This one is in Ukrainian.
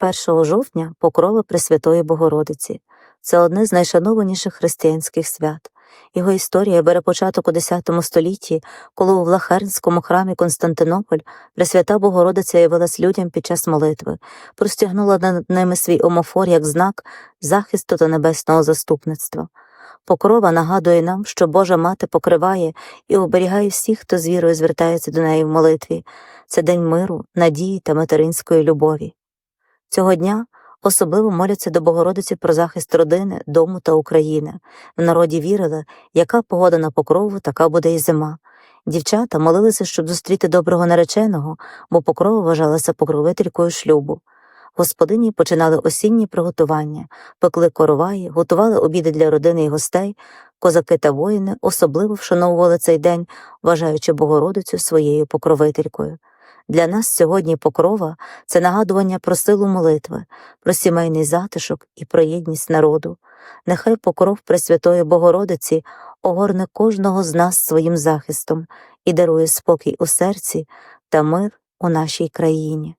1 жовтня покрова Пресвятої Богородиці. Це одне з найшанованіших християнських свят. Його історія бере початок у X столітті, коли у Влахернському храмі Константинополь Пресвята Богородиця явилась людям під час молитви, простягнула над ними свій омофор як знак захисту та небесного заступництва. Покрова нагадує нам, що Божа мати покриває і оберігає всіх, хто з вірою звертається до неї в молитві. Це день миру, надії та материнської любові. Цього дня особливо моляться до Богородиці про захист родини, дому та України. В народі вірили, яка погода на покрову, така буде і зима. Дівчата молилися, щоб зустріти доброго нареченого, бо покрова вважалася покровителькою шлюбу. Господині починали осінні приготування, пекли короваї, готували обіди для родини і гостей. Козаки та воїни особливо вшановували цей день, вважаючи Богородицю своєю покровителькою. Для нас сьогодні покрова це нагадування про силу молитви, про сімейний затишок і про єдність народу. Нехай покров Пресвятої Богородиці огорне кожного з нас своїм захистом і дарує спокій у серці та мир у нашій країні.